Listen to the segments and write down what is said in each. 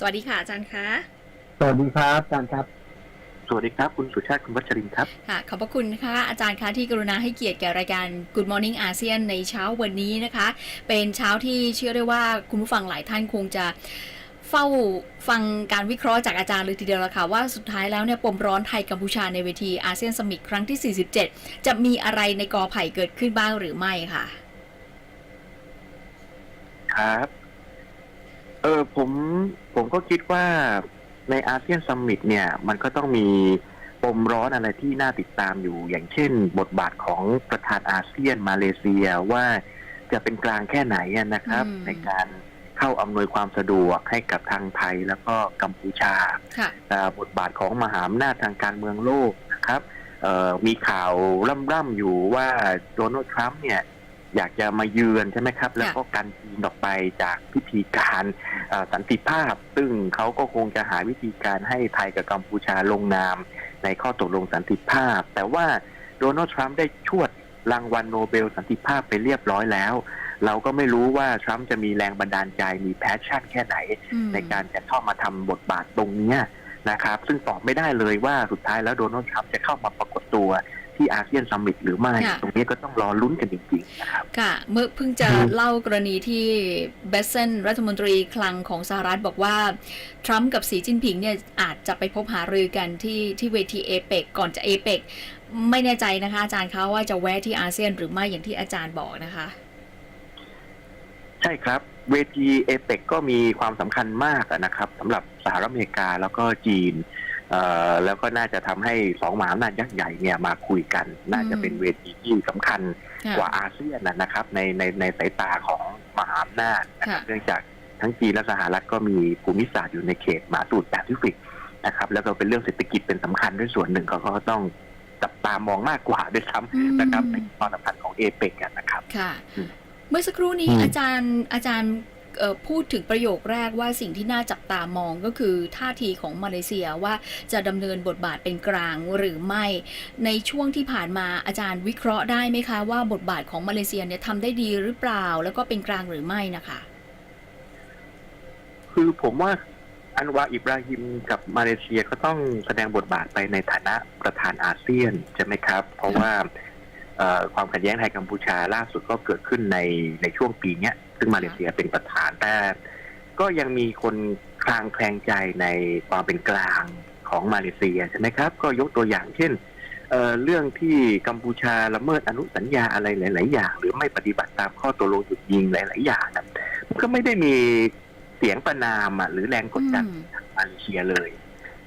สวัสดีค่ะอาจารย์คะสวัสดีครับอาจารย์ครับ สวัสดีครับ คุณสุชาติคุณวัชรินทร์ครับ ค่ะ ขอบพระคุณนะคะอาจารย์คะที่กรุณาให้เกียรติแก่รายการ Good Morning ASEAN ในเช้าวันนี้นะคะ เป็นเช้าที่เชื่อได้ว่าคุณผู้ฟังหลายท่านคงจะเฝ้าฟังการวิเคราะห์จากอาจารย์เลยทีเดียวละค่ะ ว่าสุดท้ายแล้วเนี่ยปมร้อนไทยกัมพูชาในเวทีอาเซียนสมิตครั้งที่ 47 จะมีอะไรในกอไผ่เกิดขึ้นบ้างหรือไม่ค่ะ ครับ เออผมผมก็คิดว่าในอาเซียนซัมมิตเนี่ย มันก็ต้องมีปมร้อนอะไรที่น่าติดตามอยู่ อย่างเช่น บทบาทของประธานอาเซียนมาเลเซียว่าจะเป็นกลางแค่ไหนอะนะครับอืมในการเข้าอำนวยความสะดวกให้กับทางไทยแล้วก็กัมพูชาค่ะเอ่อบทบาทของมหาอำนาจทางการเมืองโลกนะครับเอ่อมีข่าวร่ำๆอยู่ว่าโดนัลด์ทรัมป์เนี่ย อยากจะมาเยือนใช่ไหมครับ แล้วก็กันจีนออกไปจากพิธีการเอ่อสันติภาพ ซึ่งเขาก็คงจะหาวิธีการให้ไทยกับกัมพูชาลงนาม ในข้อตกลงสันติภาพ แต่ว่าโดนัลด์ทรัมป์ได้ชวดรางวัลโนเบลสันติภาพไปเรียบร้อยแล้ว เราก็ไม่รู้ว่าทรัมป์จะมีแรงบันดาลใจมีแพชชั่นแค่ไหนอืมในการจะเข้ามาทำบทบาทตรงเนี้ยนะครับ ซึ่งตอบไม่ได้เลยว่าสุดท้ายแล้วโดนัลด์ทรัมป์จะเข้ามาปรากฏตัว ที่อาเซียนซัมมิตหรือไม่ค่ะตรงนี้ก็ต้องรอลุ้นกันจริงๆนะครับค่ะ เมื่อเพิ่งจะเล่ากรณีที่เบสเซนรัฐมนตรีคลังของสหรัฐบอกว่า ทรัมป์กับสีจิ้นผิงเนี่ยอาจจะไปพบหารือกันที่ที่เวทีเอเปกก่อนจะเอเปกไม่แน่ใจนะคะ อาจารย์คะว่าจะแวะที่อาเซียนหรือไม่อย่างที่อาจารย์บอกนะคะ ใช่ครับเวทีเอเปกก็มีความสำคัญมากอะนะครับสำหรับสหรัฐอเมริกาแล้วก็จีนเอ่อ แล้วก็น่าจะทำให้สองมหาอำนาจยักษ์ใหญ่เนี่ยมาคุยกัน น่าจะเป็นเวทีที่สำคัญค่ะกว่าอาเซียนนะนะครับในในในสายตาของมหาอำนาจนะครับค่ะเนื่องจากทั้งจีนและสหรัฐก็มีภูมิศาสตร์อยู่ในเขตมหาสมุทรแปซิฟิกนะครับแล้วก็เป็นเรื่องเศรษฐกิจเป็นสำคัญด้วยส่วนหนึ่งเขาก็ต้องจับตามองมากกว่าด้วยซ้อืมำนะครับในความสำคัญของเอเปกนะครับค่ะอืมเมื่อสักครู่นี้อืมอาจารย์อาจารย์เอ่อ พูดถึงประโยคแรกว่าสิ่งที่น่าจับตามองก็คือท่าทีของมาเลเซียว่าจะดำเนินบทบาทเป็นกลางหรือไม่ ในช่วงที่ผ่านมาอาจารย์วิเคราะห์ได้ไหมคะว่าบทบาทของมาเลเซียเนี่ยทำได้ดีหรือเปล่า แล้วก็เป็นกลางหรือไม่นะคะ คือผมว่าอันวาอิบราฮิมกับมาเลเซียก็ต้องแสดงบทบาทไปในฐานะประธานอาเซียนใช่ไหมครับ เพราะว่าความขัดแย้งไทยกัมพูชาล่าสุดก็เกิดขึ้นในในช่วงปีเนี้ยซึ่งมาเลเซียเป็นประธานแต่ก็ยังมีคนคลางแคลงใจในความเป็นกลางของมาเลเซียใช่ไหมครับ ก็ยกตัวอย่างเช่นเอ่อเรื่องที่กัมพูชาละเมิดอนุสัญญาอะไรหลาย ๆ อย่าง หรือไม่ปฏิบัติตามข้อตกลงหยุดยิงหลาย ๆ อย่างนะมันก็ไม่ได้มีเสียงประนามอะหรือแรงกดดันอืมมาเลเซียเลย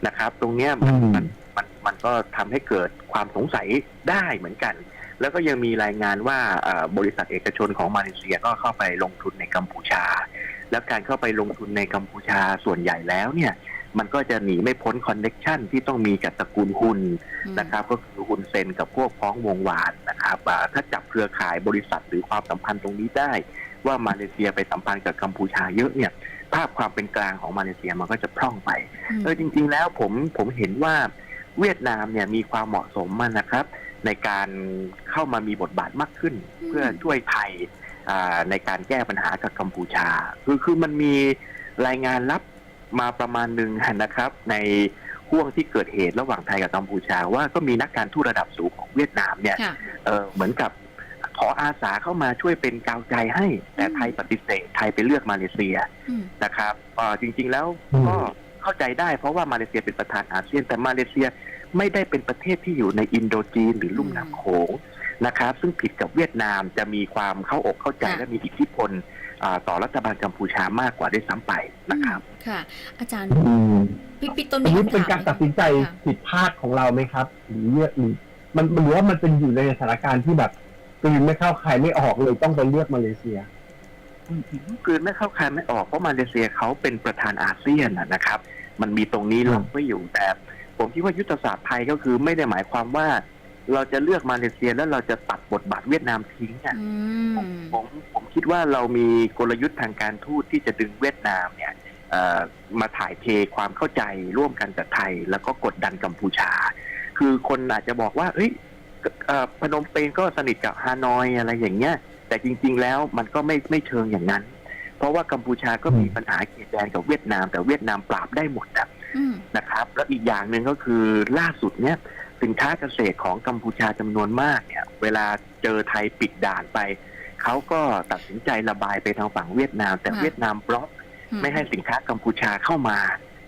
นะครับ ตรงเนี้ยมันอืมมันมันมันก็ทำให้เกิดความสงสัยได้เหมือนกัน แล้วก็ยังมีรายงานว่าเอ่อบริษัทเอกชนของมาเลเซียก็เข้าไปลงทุนในกัมพูชา แล้วการเข้าไปลงทุนในกัมพูชาส่วนใหญ่แล้วเนี่ยมันก็จะหนีไม่พ้นคอนเน็ชันที่ต้องมีกับตระกูลฮุนอืมนะครับ ก็คือฮุนเซนกับพวกพ้องวงวานนะครับอ่าถ้าจับเครือข่ายบริษัทหรือความสัมพันธ์ตรงนี้ได้ ว่ามาเลเซียไปสัมพันธ์กับกัมพูชาเยอะเนี่ย ภาพความเป็นกลางของมาเลเซียมันก็จะพร่องไปเออจริง ๆ แล้วผมผมเห็นว่าเวียดนามเนี่ยมีความเหมาะสมมันนะครับ ในการเข้ามามีบทบาทมากขึ้นอืมเพื่อช่วยไทยอ่าในการแก้ปัญหากับกัมพูชา คือคือมันมีรายงานลับมาประมาณหนึ่งนะครับ ในห่วงที่เกิดเหตุระหว่างไทยกับกัมพูชา ว่าก็มีนักการทูตระดับสูงของเวียดนามเนี่ยค่ะเออเหมือนกับขออาสาเข้ามาช่วยเป็นกาวใจให้ แต่อืมไทยปฏิเสธ ไทยไปเลือกมาเลเซียอืมนะครับเอ่อจริง ๆแล้วอืมก็เข้าใจได้เพราะว่ามาเลเซียเป็นประธานอาเซียนแต่มาเลเซีย ไม่ได้เป็นประเทศที่อยู่ในอินโดจีนหรือลุ่มน้ำโขงนะครับ ซึ่งผิดกับเวียดนามจะมีความเข้าอกเข้าใจค่ะและมีอิทธิพลอ่าต่อรัฐบาลกัมพูชามากกว่าด้วยซ้ำไปนะครับ ค่ะ อาจารย์อืมพี่พี่ต้นอันมีนี้คำเป็นถามการตัดสินใจค่ะผิดพลาดของเราไหมครับ หรือเนี่ยหรือมันหรือว่ามันเป็นอยู่ในสถานการณ์ที่แบบกลืนไม่เข้าใครไม่ออกเลยต้องไปเลือกมาเลเซียคืนไม่เข้าใครไม่ออกเพราะมาเลเซียเขาเป็นประธานอาเซียนนะนะครับ มันมีตรงนี้ล็อกไว้อยู่แต่ ผมคิดว่ายุทธศาสตร์ไทยก็คือไม่ได้หมายความว่า เราจะเลือกมาเลเซียแล้วเราจะตัดบทบาทเวียดนามทิ้งอะอืผมมผมผมคิดว่าเรามีกลยุทธ์ทางการทูตที่จะดึงเวียดนามเนี่ยเอ่อมาถ่ายเทความเข้าใจร่วมกันกับไทย แล้วก็กดดันกัมพูชา คือคนอาจจะบอกว่าเอ้ยเอ่อพนมเปญก็สนิทกับฮานอยอะไรอย่างเงี้ย แต่จริง ๆ แล้วมันก็ไม่ไม่เชิงอย่างนั้น เพราะว่ากัมพูชาก็มีปัญหาเขตแดนกับเวียดนาม แต่เวียดนามปราบได้หมดอะอืม นะครับ แล้วอีกอย่างหนึ่งก็คือล่าสุดเนี่ยสินค้าเกษตรของกัมพูชาจำนวนมากเนี่ย เวลาเจอไทยปิดด่านไป เขาก็ตัดสินใจระบายไปทางฝั่งเวียดนาม แต่ค่ะเวียดนามบล็อกไม่ให้สินค้ากัมพูชาเข้ามา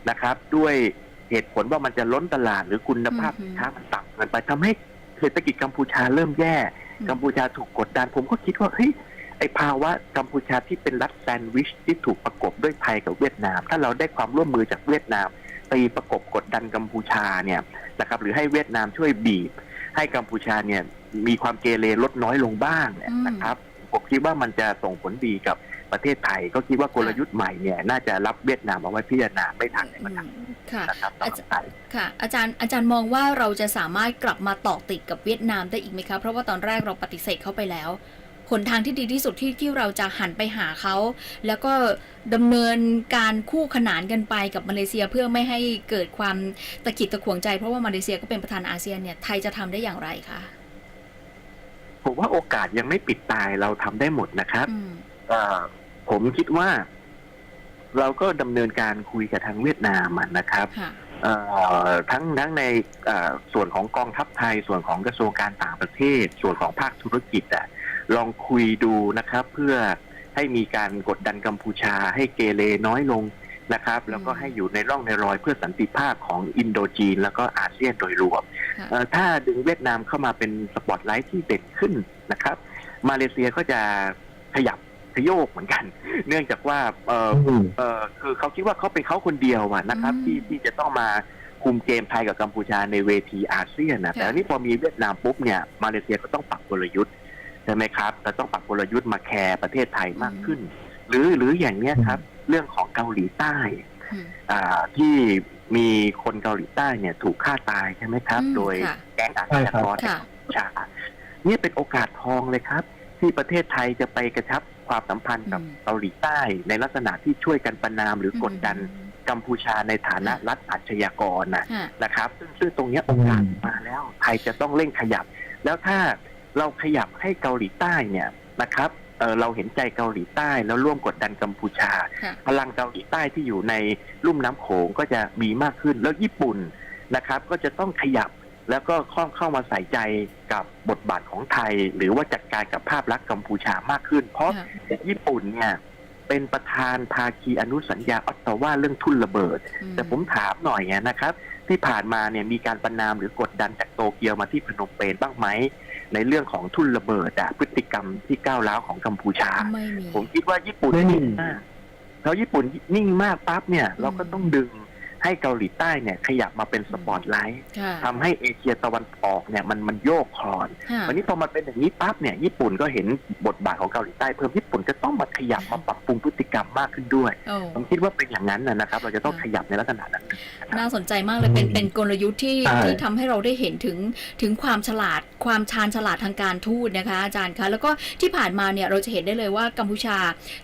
นะครับ ด้วยเหตุผลว่ามันจะล้นตลาดหรือคุณภาพอือฮึสินค้ามันต่ำเกินไปทำให้เศรษฐกิจกัมพูชาเริ่มแย่อืมกัมพูชาถูกกดดัน ผมก็คิดว่าเฮ้ยไอภาวะกัมพูชาที่เป็นรัฐแซนด์วิชที่ถูกประกบด้วยไทยกับเวียดนาม ถ้าเราได้ความร่วมมือจากเวียดนาม ตีประกบกดดันกัมพูชาเนี่ยนะครับหรือให้เวียดนามช่วยบีบ ให้กัมพูชาเนี่ยมีความเกเรลดน้อยลงบ้างเนี่ยอืมนะครับผมคิดว่ามันจะส่งผลดีกับประเทศไทย ก็คิดว่ากลยุทธ์ใหม่เนี่ยน่าจะรับเวียดนามเอาไว้พิจารณาไม่ทันในปัญหาค่ะนะครับสำหรับไทยค่ะ อาจารย์อาจารย์มองว่าเราจะสามารถกลับมาต่อติดกับเวียดนามได้อีกไหมคะเพราะว่าตอนแรกเราปฏิเสธเขาไปแล้ว หนทางที่ดีที่สุดที่ที่เราจะหันไปหาเขา แล้วก็ดำเนินการคู่ขนานกันไปกับมาเลเซียเพื่อไม่ให้เกิดความตะกิดตะขวงใจ เพราะว่ามาเลเซียก็เป็นประธานอาเซียนเนี่ยไทยจะทำได้อย่างไรคะผมว่าโอกาสยังไม่ปิดตายเราทำได้หมดนะครับผมคิดว่า เราก็ดำเนินการคุยกับทางเวียดนามนะครับทั้งทั้งในส่วนของกองทัพไทยส่วนของกระทรวงการต่างประเทศ ส่วนของภาคธุรกิจอะ ลองคุยดูนะครับ เพื่อให้มีการกดดันกัมพูชา ให้เกเรน้อยลงนะครับ แล้วก็อืมให้อยู่ในร่องในรอยเพื่อสันติภาพของอินโดจีน แล้วก็อาเซียนโดยรวมค่ะเอ่อถ้าดึงเวียดนามเข้ามาเป็นสปอตไลท์ที่เด่นขึ้นนะครับ มาเลเซียก็จะขยับขยโยกเหมือนกัน เนื่องจากว่าเอ่ออืมเออคือเขาคิดว่าเขาเป็นเขาคนเดียวอะนะครับอืมที่ที่จะต้องมาคุมเกมไทยกับกัมพูชาในเวทีอาเซียนนะค่ะแต่อันนี้พอมีเวียดนามปุ๊บเนี่ยมาเลเซียก็ต้องปรับกลยุทธ์ใช่ไหมครับแต่ต้องปรับกลยุทธ์มาแคร์ประเทศไทยมากขึ้น หรือหรืออย่างเนี้ยครับ เรื่องของเกาหลีใต้อืมอ่าที่มีคนเกาหลีใต้เนี่ยถูกฆ่าตายใช่ไหมครับอืมโดยค่ะแก๊งอาชญากรในค่ะกัมพูชาเนี่ยเป็นโอกาสทองเลยครับ ที่ประเทศไทยจะไปกระชับความสัมพันธ์กับอืมเกาหลีใต้ ในลักษณะที่ช่วยกันประนามหรือกดดันกัมพูชาในฐานะรัฐอาชญากรนะค่ะนะครับ ซึ่งซึ่งตรงเนี้ยโอกาสอืมมาแล้ว ไทยจะต้องเร่งขยับ แล้วถ้า เราขยับให้เกาหลีใต้เนี่ยนะครับเอ่อเราเห็นใจเกาหลีใต้แล้วร่วมกดดันกัมพูชาค่ะพลังเกาหลีใต้ที่อยู่ในลุ่มน้ำโขงก็จะมีมากขึ้นแล้วญี่ปุ่นนะครับ ก็จะต้องขยับแล้วก็เข้าเข้ามาใส่ใจกับบทบาทของไทย หรือว่าจัดการกับภาพลักษณ์กัมพูชามากขึ้น เพราะค่ะญี่ปุ่นเนี่ยเป็นประธานภาคีอนุสัญญาออตตาวาเรื่องทุนระเบิดอืแต่ผมถามหน่อยอะนะครับ ที่ผ่านมาเนี่ยมีการประนามหรือกดดันจากโตเกียวมาที่พนมเปญบ้างไหม ในเรื่องของทุนระเบิดอะพฤติกรรมที่ก้าวร้าวของกัมพูชา ไม่มี ผมคิดว่าญี่ปุ่นไม่มีนิ่งมากแล้วญี่ปุ่นนิ่งมากปั๊บเนี่ย เราก็ต้องดึง ให้เกาหลีใต้เนี่ยขยับมาเป็นสปอตไลท์ค่ะทำให้เอเชียตะวันออกเนี่ยมันมันโยกคลอนค่ะวันนี้พอมันเป็นอย่างนี้ปั๊บเนี่ยญี่ปุ่นก็เห็นบทบาทของเกาหลีใต้เพิ่มญี่ปุ่นจะต้องมาขยับมาปรับปรุงพฤติกรรมมากขึ้นด้วยโอ้ผมคิดว่าเป็นอย่างนั้นนะนะครับ เราจะต้องขยับในลักษณะนั้น น่าสนใจมากเลยเป็นเป็นกลยุทธ์ที่ใช่ที่ทำให้เราได้เห็นถึงถึงความฉลาดความชาญฉลาดทางการทูตนะคะอาจารย์คะแล้วก็ที่ผ่านมาเนี่ยเราจะเห็นได้เลยว่ากัมพูชา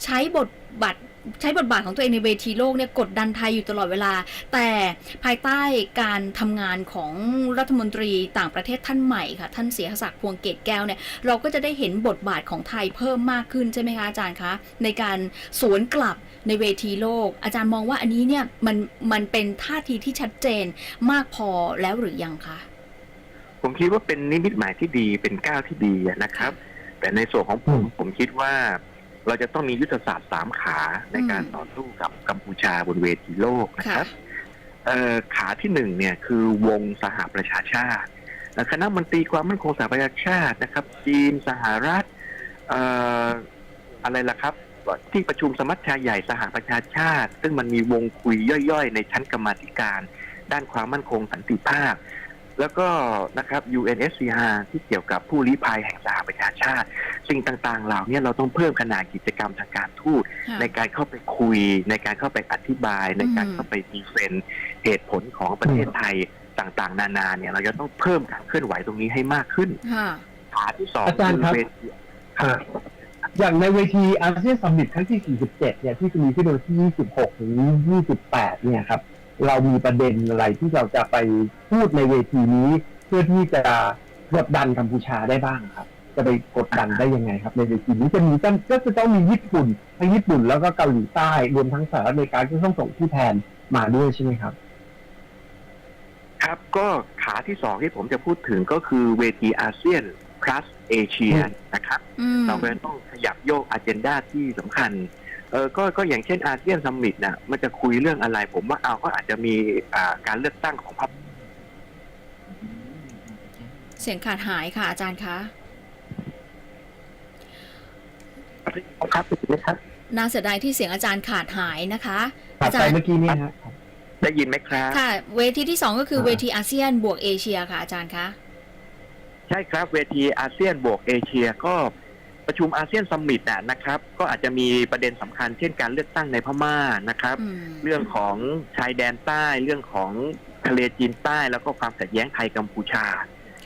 ใช้บทบาท ใช้บทบาทของตัวเองในเวทีโลกเนี่ยกดดันไทยอยู่ตลอดเวลา แต่ภายใต้การทำงานของรัฐมนตรีต่างประเทศท่านใหม่ค่ะ ท่านเสียศักดิ์พวงเกตแก้วเนี่ยเราก็จะได้เห็นบทบาทของไทยเพิ่มมากขึ้นใช่ไหมคะอาจารย์คะในการสวนกลับในเวทีโลก อาจารย์มองว่าอันนี้เนี่ยมันมันเป็นท่าทีที่ชัดเจนมากพอแล้วหรือยังคะผมคิดว่าเป็นนิมิตหมายที่ดีเป็นก้าวที่ดีนะครับ แต่ในส่วนของผมผมคิดว่า เราจะต้องมียุทธศาสตร์สามขาในการอืมต่อสู้กับกัมพูชาบนเวทีโลกนะคค่ะรับเอ่อขาที่หนึ่งเนี่ยคือวงสหประชาชาติเอ่อคณะมนตรีความมั่นคงสหประชาชาตินะครับ จีนสหรัฐเอ่ออะไรล่ะครับ ที่ประชุมสมัชชาใหญ่สหประชาชาติ ซึ่งมันมีวงคุยย่อยๆ ในชั้นกรรมาธิการ ด้านความมั่นคงสันติภาพ แล้วก็นะครับ UNSCR ที่เกี่ยวกับผู้ลี้ภัยแห่งสหประชาชาติ สิ่งต่างๆ เหล่านี้เราต้องเพิ่มขนาดกิจกรรมทางการทูตค่ะในการเข้าไปคุย ในการเข้าไปอธิบาย ในการอืมเข้าไปดีเฟนต์เหตุผลของประเทศไทยต่างๆ นานาเนี่ย เราจะต้องเพิ่มการเคลื่อนไหวตรงนี้ให้มากขึ้นค่ะขาที่สองอาจารย์ครับเวทีอ่าอย่างในเวทีอาเซียนซัมมิตครั้งที่ 47 เนี่ยที่จะมีขึ้นในวันที่ 26 ถึง 28 เนี่ยครับ เรามีประเด็นอะไรที่เราจะไปพูดในเวทีนี้ เพื่อที่จะกดดันกัมพูชาได้บ้างครับ จะไปกดดันได้ยังไงครับในเวทีนี้จะมีต้องก็จะต้องมีญี่ปุ่นทั้งญี่ปุ่นแล้วก็เกาหลีใต้รวมทั้งสหรัฐอเมริกาที่ต้องส่งผู้แทนมาด้วยใช่ไหมครับ ครับก็ขาที่สองที่ผมจะพูดถึงก็คือเวทีอาเซียน plus เอเชียนะครับอืมเราก็ต้องขยับโยกอ g e n d a ที่สำคัญเออก็ก็อย่างเช่นอาเซียนซัมมิตน่ะมันจะคุยเรื่องอะไร ผมว่าเอาก็อาจจะมีอ่าการเลือกตั้งของพรรคเสียงขาดหายค่ะอาจารย์คะ ครับนะครับน่าเสียดายที่เสียงอาจารย์ขาดหายนะคะตัดอาจาไปรย์เมื่อกี้เนี่ยฮะได้ยินไหมครับ ค่ะ เวทีที่สองก็คืออ่าเวทีอาเซียนบวกเอเชียค่ะ อาจารย์คะใช่ครับเวทีอาเซียนบวกเอเชียก็ประชุมอาเซียนซัมมิตน่ะนะครับ ก็อาจจะมีประเด็นสำคัญเช่นการเลือกตั้งในพม่านะครับอืมเรื่องของชายแดนใต้เรื่องของทะเลจีนใต้แล้วก็ความขัดแย้งไทยกัมพูชา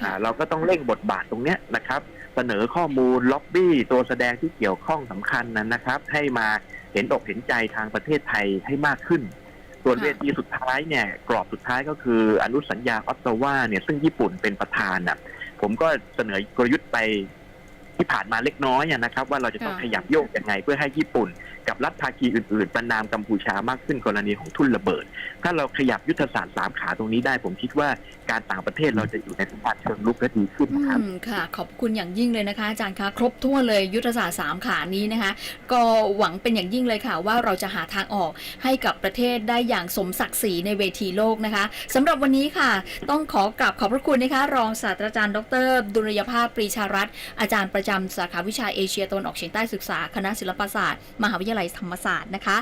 ค่ะอ่าเราก็ต้องเร่งบทบาทตรงเนี้ยนะครับเสนอข้อมูลล็อบบี้ ตัวแสดงที่เกี่ยวข้องสำคัญนั้นนะครับ ให้มาเห็นอกเห็นใจทางประเทศไทยให้มากขึ้น ส่วนค่ะเวทีสุดท้ายเนี่ยกรอบสุดท้ายก็คืออนุสัญญาออตตาวาเนี่ยซึ่งญี่ปุ่นเป็นประธานน่ะผมก็เสนอกลยุทธ์ไปที่ผ่านมาเล็กน้อยอะนะครับ ว่าเราจะต้องขยับโยกยังไงเพื่อให้ญี่ปุ่น กับรัฐภาคีอื่นๆ ประนามกัมพูชามากขึ้นกรณีของทุนระเบิด ถ้าเราขยับยุทธศาสตร์สามขาตรงนี้ได้ ผมคิดว่าการต่างประเทศเราจะอยู่ในสภาพเชิงลุกและดีขึ้นอืนะครับมค่ะ ขอบคุณอย่างยิ่งเลยนะคะอาจารย์คะครบถ้วนเลยยุทธศาสตร์สามขานี้นะคะ ก็หวังเป็นอย่างยิ่งเลยค่ะ ว่าเราจะหาทางออกให้กับประเทศได้อย่างสมศักดิ์ศรีในเวทีโลกนะคะสำหรับวันนี้ค่ะ ต้องขอกราบขอบพระคุณนะคะ รองศาสตราจารย์ดร ดุลยภาพปรีชารัตน์อาจารย์ประจำสาขาวิชาเอเชียตะวันออกเฉียงใต้ศึกษาคณะศิลปศาสตร์มหาวิทยาลัยธรรมศาสตร์นะคะ